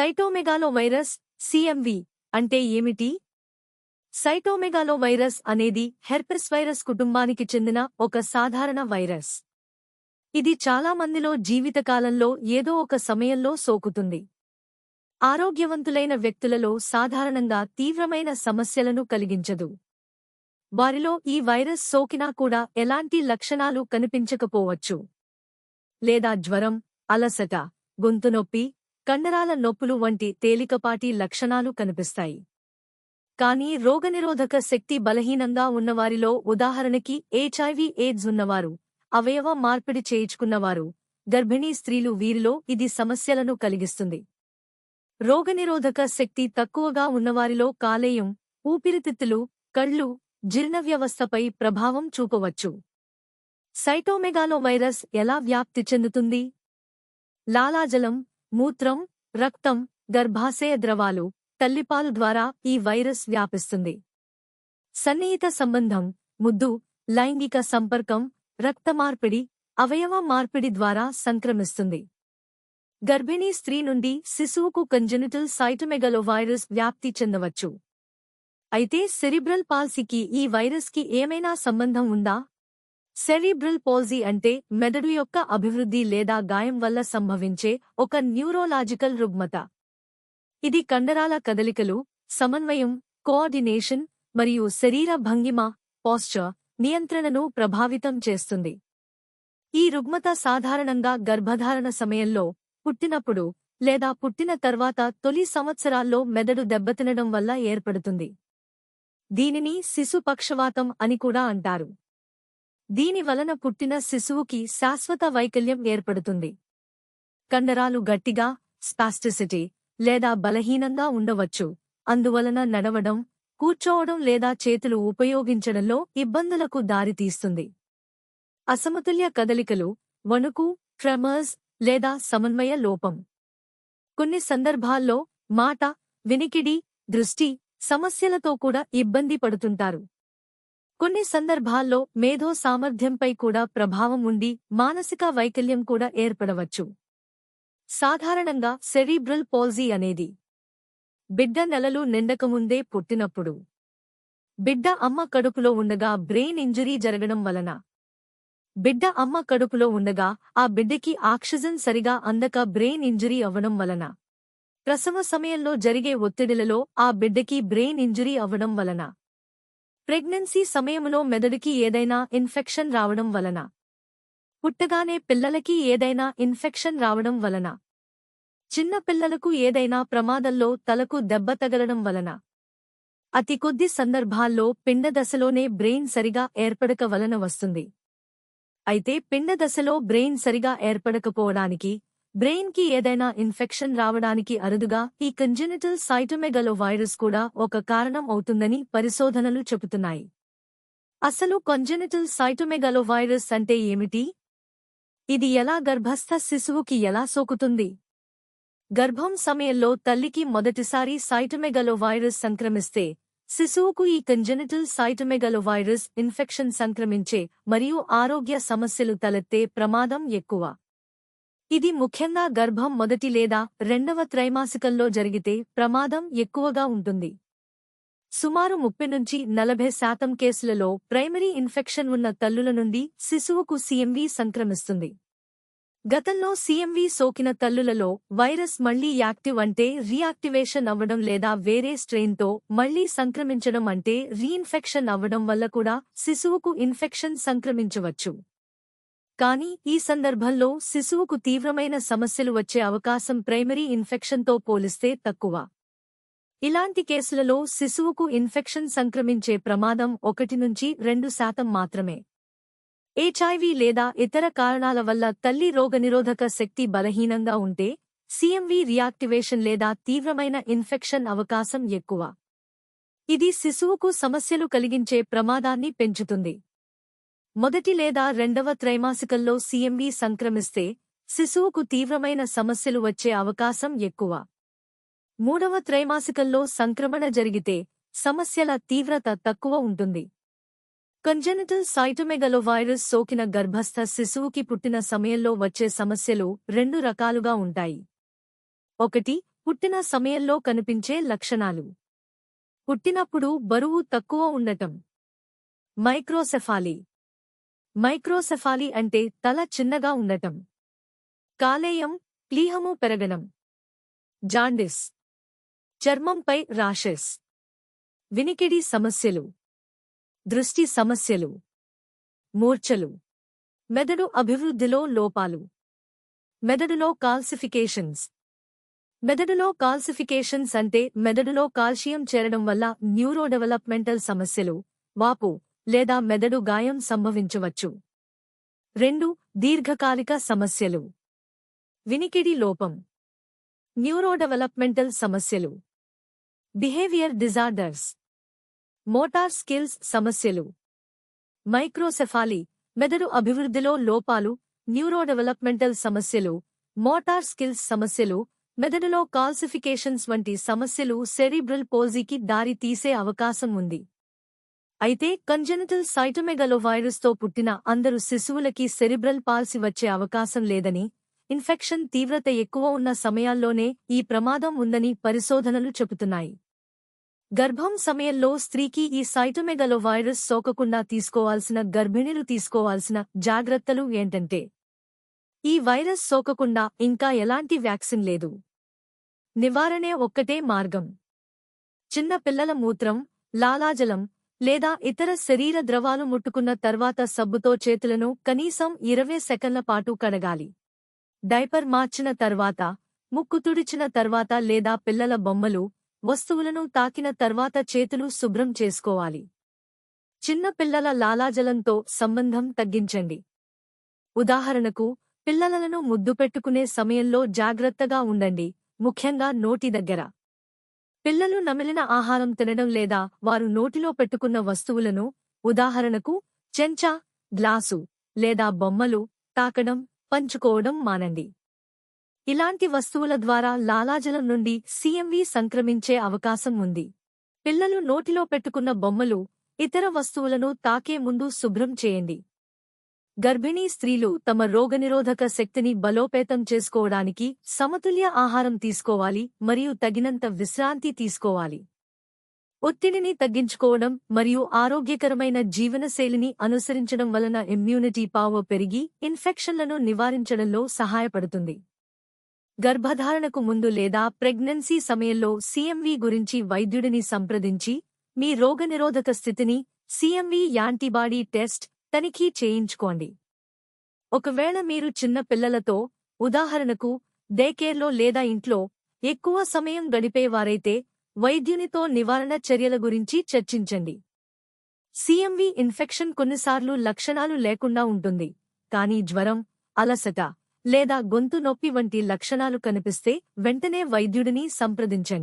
Cytomegalo virus CMV అంటే ఏమిటి? Cytomegalo virus అనేది హెర్పెస్ వైరస్ కుటుంబానికి చెందిన ఒక సాధారణ వైరస్. ఇది చాలా మందిలో జీవితకాలంలో ఏదో ఒక సమయంలో సోకుతుంది. ఆరోగ్యవంతులైన వ్యక్తులలో సాధారణంగా తీవ్రమైన సమస్యలను కలిగించదు. వారిలో ఈ వైరస్ సోకినా కూడా ఎలాంటి లక్షణాలు కనిపించకపోవచ్చు. లేదా జ్వరం అలసట గొంతునొప్పి కండరాల నొప్పులు వంటి తేలికపాటి లక్షణాలు కనిపిస్తాయి. కానీ రోగనిరోధక శక్తి బలహీనంగా ఉన్నవారిలో ఉదాహరణకి హెచ్ఐవి ఎయిడ్స్ ఉన్నవారు అవయవ మార్పిడి చేయించుకున్నవారు గర్భిణీ స్త్రీలు వీరిలో ఇది సమస్యలను కలిగిస్తుంది. రోగనిరోధక శక్తి తక్కువగా ఉన్నవారిలో కాలేయం ఊపిరితిత్తులు కళ్ళు జీర్ణ వ్యవస్థపై ప్రభావం చూపవచ్చు. సైటోమెగాలో వైరస్ ఎలా వ్యాప్తి చెందుతుంది? లాలాజలం మూత్రం రక్తం గర్భాశయ ద్రవాలు తల్లిపాలు ద్వారా ఈ వైరస్ వ్యాపిస్తుంది. సన్నిహిత సంబంధం ముద్దు లైంగిక సంపర్కం రక్త మార్పిడి అవయవ మార్పిడి ద్వారా సంక్రమిస్తుంది. గర్భిణీ స్త్రీ నుండి శిశువుకు కంజెనిటల్ సైటమెగలో వైరస్ వ్యాప్తి చెందవచ్చు. అయితే సెరిబ్రల్ పాల్సీకి ఈ వైరస్కి ఏమైనా సంబంధం ఉందా? సెరిబ్రల్ పాల్సీ అంటే మెదడు యొక్క అభివృద్ధి లేదా గాయం వల్ల సంభవించే ఒక న్యూరోలాజికల్ రుగ్మత. ఇది కండరాల కదలికలు సమన్వయం కోఆర్డినేషన్ మరియు శరీర భంగిమ పాస్చర్ నియంత్రణను ప్రభావితం చేస్తుంది. ఈ రుగ్మత సాధారణంగా గర్భధారణ సమయంలో పుట్టినప్పుడు లేదా పుట్టిన తర్వాత తొలి సంవత్సరాల్లో మెదడు దెబ్బతినడం వల్ల ఏర్పడుతుంది. దీనిని శిశుపక్షవాతం అని కూడా అంటారు. దీని వలన పుట్టిన శిశువుకి శాశ్వత వైకల్యం ఏర్పడుతుంది. కండరాలు గట్టిగా స్పాస్టిసిటీ లేదా బలహీనంగా ఉండవచ్చు. అందువలన నడవడం కూర్చోవడం లేదా చేతులు ఉపయోగించడంలో ఇబ్బందులకు దారితీస్తుంది అసమతుల్య కదలికలు వణుకు ట్రెమర్స్ లేదా సమన్వయ లోపం. కొన్ని సందర్భాల్లో మాట వినికిడి దృష్టి సమస్యలతో కూడా ఇబ్బంది పడుతుంటారు. కొన్ని సందర్భాల్లో మేధో సామర్థ్యంపై కూడా ప్రభావం ఉండి మానసిక వైకల్యం కూడా ఏర్పడవచ్చు. సాధారణంగా సెరీబ్రల్ పాల్జీ అనేది బిడ్డ నెలలు నిండకముందే పుట్టినప్పుడు బిడ్డ అమ్మ కడుపులో ఉండగా బ్రెయిన్ ఇంజరీ జరగడం వలన బిడ్డ అమ్మ కడుపులో ఉండగా ఆ బిడ్డకి ఆక్సిజన్ సరిగా అందక బ్రెయిన్ ఇంజరీ అవ్వడం వలన ప్రసవ సమయంలో జరిగే ఒత్తిడిలలో ఆ బిడ్డకి బ్రెయిన్ ఇంజరీ అవ్వడం వలన ప్రెగ్నెన్సీ సమయంలో మెదడుకి ఏదైనా ఇన్ఫెక్షన్ రావడం వలన. పుట్టగానే పిల్లలకి ఏదైనా ఇన్ఫెక్షన్ రావడం వలన. చిన్న పిల్లలకు ఏదైనా ప్రమాదంలో తలకు దెబ్బ తగలడం వలన. అతి కొద్ది సందర్భాల్లో పిండ దశలోనే బ్రెయిన్ సరిగా ఏర్పడక వలన వస్తుంది. అయితే పిండ దశలో బ్రెయిన్ సరిగా ఏర్పడకపోవడానికి బ్రెయిన్కి ఏదైనా ఇన్ఫెక్షన్ రావడానికి అరుదుగా ఈ కంజెనిటల్ సైటోమెగలో వైరస్ కూడా ఒక కారణం అవుతుందని పరిశోధనలు చెబుతున్నాయి. అసలు కంజెనిటల్ సైటోమెగలో వైరస్ అంటే ఏమిటి? ఇది ఎలా గర్భస్థ శిశువుకి ఎలా సోకుతుంది? గర్భం సమయంలో తల్లికి మొదటిసారి సైటోమెగలో వైరస్ సంక్రమిస్తే శిశువుకు ఈ కంజెనిటల్ సైటోమెగలో వైరస్ ఇన్ఫెక్షన్ సంక్రమించే మరియు ఆరోగ్య సమస్యలు తలెత్తే ప్రమాదం ఎక్కువ. ఇది ముఖ్యంగా గర్భం మొదటి లేదా రెండవ త్రైమాసికంలో జరిగితే ప్రమాదం ఎక్కువగా ఉంటుంది. సుమారు ముప్పై నుంచి నలభై శాతం కేసులలో ప్రైమరీ ఇన్ఫెక్షన్ ఉన్న తల్లుల నుండి శిశువుకు సీఎంవీ సంక్రమిస్తుంది. గతంలో సీఎంవీ సోకిన తల్లులలో వైరస్ మళ్ళీ యాక్టివ్ అంటే రీయాక్టివేషన్ అవ్వడం లేదా వేరే స్ట్రెయిన్తో మళ్ళీ సంక్రమించడం అంటే రీఇన్ఫెక్షన్ అవ్వడం వల్ల కూడా శిశువుకు ఇన్ఫెక్షన్ సంక్రమించవచ్చు. కానీ ఈ సందర్భంలో శిశువుకు తీవ్రమైన సమస్యలు వచ్చే అవకాశం ప్రైమరీ ఇన్ఫెక్షన్తో పోలిస్తే తక్కువ. ఇలాంటి కేసులలో శిశువుకు ఇన్ఫెక్షన్ సంక్రమించే ప్రమాదం ఒకటి నుంచి రెండు శాతం మాత్రమే. హెచ్ఐవి లేదా ఇతర కారణాల వల్ల తల్లి రోగనిరోధక శక్తి బలహీనంగా ఉంటే సిఎంవి రియాక్టివేషన్ లేదా తీవ్రమైన ఇన్ఫెక్షన్ అవకాశం ఎక్కువ. ఇది శిశువుకు సమస్యలు కలిగించే ప్రమాదాన్ని పెంచుతుంది. మొదటి లేదా రెండవ త్రైమాసికంలో సీఎంవీ సంక్రమిస్తే శిశువుకు తీవ్రమైన సమస్యలు వచ్చే అవకాశం ఎక్కువ. మూడవ త్రైమాసికంలో సంక్రమణ జరిగితే సమస్యల తీవ్రత తక్కువ ఉంటుంది. కంజెనిటల్ సైటోమెగలో వైరస్ సోకిన గర్భస్థ శిశువుకి పుట్టిన సమయంలో వచ్చే సమస్యలు రెండు రకాలుగా ఉంటాయి. ఒకటి పుట్టిన సమయంలో కనిపించే లక్షణాలు. పుట్టినప్పుడు బరువు తక్కువ ఉండటం. మైక్రోసెఫాలీ. మైక్రోసెఫాలీ అంటే తల చిన్నగా ఉండటం. కాలేయం ప్లీహము పెరగడం. జాండిస్. చర్మంపై రాషెస్. వినికిడి సమస్యలు. దృష్టి సమస్యలు. మూర్ఛలు. మెదడు అభివృద్ధిలో లోపాలు. మెదడులో కాల్సిఫికేషన్స్. మెదడులో కాల్సిఫికేషన్స్ అంటే మెదడులో కాల్షియం చేరడం వల్ల న్యూరో డెవలప్మెంటల్ సమస్యలు. వాపు. లేదా మెదడు గాయం సంభవించవచ్చు. రెండు దీర్ఘకాలిక సమస్యలు. వినికిడి లోపం. న్యూరోడెవలప్మెంటల్ సమస్యలు. Behaviour disorders. మోటార్ స్కిల్స్ సమస్యలు. మైక్రోసెఫాలీ మెదడు అభివృద్ధిలో లోపాలు న్యూరోడెవలప్మెంటల్ సమస్యలు మోటార్ స్కిల్స్ సమస్యలు మెదడులో కాల్సిఫికేషన్స్ వంటి సమస్యలు సెరిబ్రల్ పోల్జీకి దారి తీసే అవకాశం ఉంది. అయితే కంజెనిటల్ సైటోమెగలోవైరస్తో పుట్టిన అందరు శిశువులకి సెరిబ్రల్ పాల్సి వచ్చే అవకాశం లేదని ఇన్ఫెక్షన్ తీవ్రత ఎక్కువ ఉన్న సమయాల్లోనే ఈ ప్రమాదం ఉందని పరిశోధనలు చెబుతున్నాయి. గర్భం సమయంలో స్త్రీకి ఈ సైటోమెగలోవైరస్ సోకకుండా తీసుకోవాల్సిన గర్భిణీలు తీసుకోవాల్సిన జాగ్రత్తలు ఏంటంటే ఈ వైరస్ సోకకుండా ఇంకా ఎలాంటి వ్యాక్సిన్ లేదు. నివారణే ఒక్కటే మార్గం. చిన్న పిల్లల మూత్రం లాలాజలం లేదా ఇతర శరీర ద్రవాలు ముట్టుకున్న తర్వాత సబ్బుతో చేతులను కనీసం ఇరవై సెకన్ల పాటు కడగాలి. డైపర్ మార్చిన తర్వాత ముక్కు తుడిచిన తర్వాత లేదా పిల్లల బొమ్మలు వస్తువులను తాకిన తర్వాత చేతులు శుభ్రం చేసుకోవాలి. చిన్న పిల్లల లాలాజలంతో సంబంధం తగ్గించండి. ఉదాహరణకు పిల్లలను ముద్దు పెట్టుకునే సమయంలో జాగ్రత్తగా ఉండండి ముఖ్యంగా నోటి దగ్గర. పిల్లలు నమిలిన ఆహారం తినడం లేదా వారు నోటిలో పెట్టుకున్న వస్తువులను ఉదాహరణకు చెంచా గ్లాసు లేదా బొమ్మలు తాకడం పంచుకోవడం మానండి. ఇలాంటి వస్తువుల ద్వారా లాలాజలం నుండి సీఎంవి సంక్రమించే అవకాశం ఉంది. పిల్లలు నోటిలో పెట్టుకున్న బొమ్మలు ఇతర వస్తువులను తాకే ముందు శుభ్రం చేయండి. గర్భిణీ స్త్రీలు తమ రోగనిరోధక శక్తిని బలోపేతం చేసుకోవడానికి సమతుల్య ఆహారం తీసుకోవాలి మరియు తగినంత విశ్రాంతి తీసుకోవాలి. ఒత్తిడిని తగ్గించుకోవడం మరియు ఆరోగ్యకరమైన జీవనశైలిని అనుసరించడం వలన ఇమ్యూనిటీ పావర్ పెరిగి ఇన్ఫెక్షన్లను నివారించడంలో సహాయపడుతుంది. గర్భధారణకు ముందు లేదా ప్రెగ్నెన్సీ సమయంలో సీఎంవీ గురించి వైద్యుడిని సంప్రదించి మీ రోగనిరోధక స్థితిని సీఎంవీ యాంటీబాడీ టెస్ట్ తనిఖీ చేయించుకోండి. ఒకవేళ మీరు చిన్న పిల్లలతో ఉదాహరణకు డేకేర్లో లేదా ఇంట్లో ఎక్కువ సమయం గడిపేవారైతే వైద్యునితో నివారణ చర్యల గురించి చర్చించండి. సీఎంవి ఇన్ఫెక్షన్ కొన్నిసార్లు లక్షణాలు లేకుండా ఉంటుంది. కానీ జ్వరం అలసట లేదా గొంతు నొప్పి వంటి లక్షణాలు కనిపిస్తే వెంటనే వైద్యుడిని సంప్రదించండి.